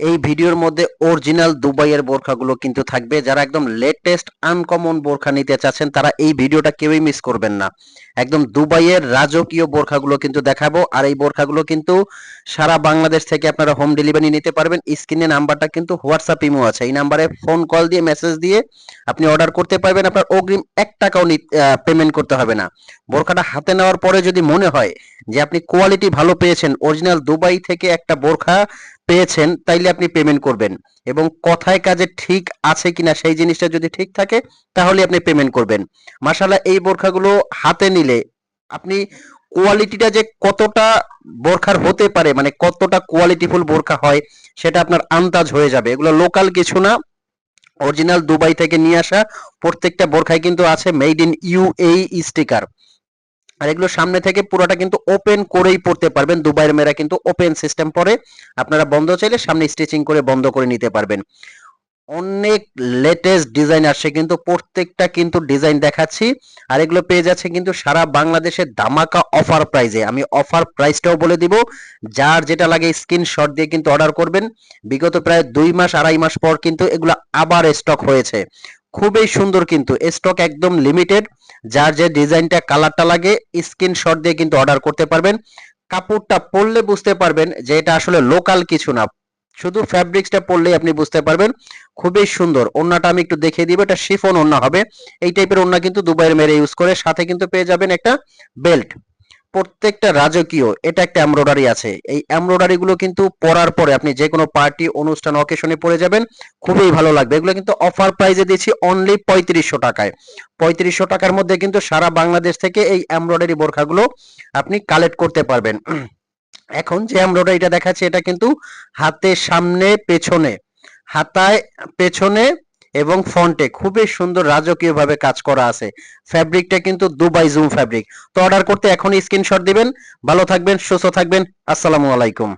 এই ভিডিওর মধ্যে অরিজিনাল দুবাইয়ের বোরখাগুলো কিন্তু থাকবে। যারা একদম লেটেস্ট আনকমন বোরখা নিতে চাচ্ছেন, তারা এই ভিডিওটা কেউই মিস করবেন না। একদম দুবাইয়ের রাজকীয় বোরখাগুলো কিন্তু দেখাবো। আর এই বোরখাগুলো কিন্তু সারা বাংলাদেশ থেকে আপনারা হোম ডেলিভারি নিতে পারবেন। স্ক্রিনে নাম্বারটা কিন্তু হোয়াটসঅ্যাপ ইমো আছে। এই নাম্বারে ফোন কল দিয়ে মেসেজ দিয়ে আপনি অর্ডার করতে পারবেন। আপনার অগ্রিম এক টাকাও পেমেন্ট করতে হবে না। বোরখাটা হাতে নেওয়ার পরে যদি মনে হয় যে আপনি কোয়ালিটি ভালো পেয়েছেন অরিজিনাল দুবাই থেকে একটা বোরখা পেয়েছেন, তাইলে আপনি পেমেন্ট করবেন। এবং কথায় কাজে ঠিক আছে কিনা সেই জিনিসটা যদি ঠিক থাকে, তাহলে আপনি পেমেন্ট করবেন। মাশাআল্লাহ, এই বোরখাগুলো হাতে নিলে আপনি কোয়ালিটিটা যে কতটা বোরখার হতে পারে মানে কতটা কোয়ালিটিফুল বোরখা হয়, সেটা আপনার আন্দাজ হয়ে যাবে। এগুলো লোকাল কিছু না। অরিজিনাল দুবাই থেকে নিয়ে আসা প্রত্যেকটা বোরখায় কিন্তু আছে মেড ইন ইউএই স্টিকার আর এগুলো সামনে থেকে পুরোটা কিন্তু ওপেন করেই পড়তে পারবেন। দুবাইয়ের মেয়েরা কিন্তু ওপেন সিস্টেম পরে আপনারা বন্ধ চাইলে সামনে স্টিচিং করে বন্ধ করে নিতে পারবেন। অনেক লেটেস্ট ডিজাইন আসছে কিন্তু প্রত্যেকটা কিন্তু ডিজাইন দেখাচ্ছি। আর এগুলো পেয়ে যাচ্ছে কিন্তু সারা বাংলাদেশের ধামাকা অফার প্রাইজে আমি অফার প্রাইসটাও বলে দিব। যার যেটা লাগে স্ক্রিনশট দিয়ে কিন্তু অর্ডার করবেন। বিগত প্রায় দুই মাস, আড়াই মাস পর কিন্তু এগুলো আবার স্টক হয়েছে। খুবই সুন্দর কিন্তু। স্টক একদম লিমিটেড যার যে ডিজাইনটা কালারটা লাগে স্ক্রিনশট দিয়ে কিন্তু অর্ডার করতে পারবেন। কাপড়টা পরলে বুঝতে পারবেন যে এটা আসলে লোকাল কিছু না। শুধু ফ্যাব্রিক্সটা পরলেই আপনি বুঝতে পারবেন। খুবই সুন্দর। ওন্নাটা আমি একটু দেখিয়ে দিব, এটা শিফন ওন্না হবে। এই টাইপের ওন্না কিন্তু দুবাইয়ের মেরে ইউজ করে। সাথে কিন্তু পেয়ে যাবেন একটা বেল্ট প্রত্যেকটা রাজকীয়, এটা একটা এমব্রয়ডারি আছে। এই এমব্রয়ডারি গুলো কিন্তু পরার পরে আপনি যে কোনো পার্টি, অনুষ্ঠান অকেশনে পরে যাবেন, খুবই ভালো লাগবে। এগুলো কিন্তু অফার প্রাইজে দিচ্ছি অনলি পঁয়ত্রিশশো টাকায়। পঁয়ত্রিশশো টাকার মধ্যে কিন্তু সারা বাংলাদেশ থেকে এই এমব্রয়ডারি বোরখাগুলো আপনি কালেক্ট করতে পারবেন। এখন যে এমব্রয়ডারিটা দেখাচ্ছি, এটা কিন্তু হাতের সামনে, পেছনে। হাতায়, পেছনে এবং ফন্টে খুবই সুন্দর রাজকীয়ভাবে কাজ করা আছে। ফ্যাব্রিকটা কিন্তু দুবাই জুম ফ্যাব্রিক। তো অর্ডার করতে এখনই স্ক্রিনশট দিবেন। ভালো থাকবেন, সুস্থ থাকবেন। আসসালামু আলাইকুম।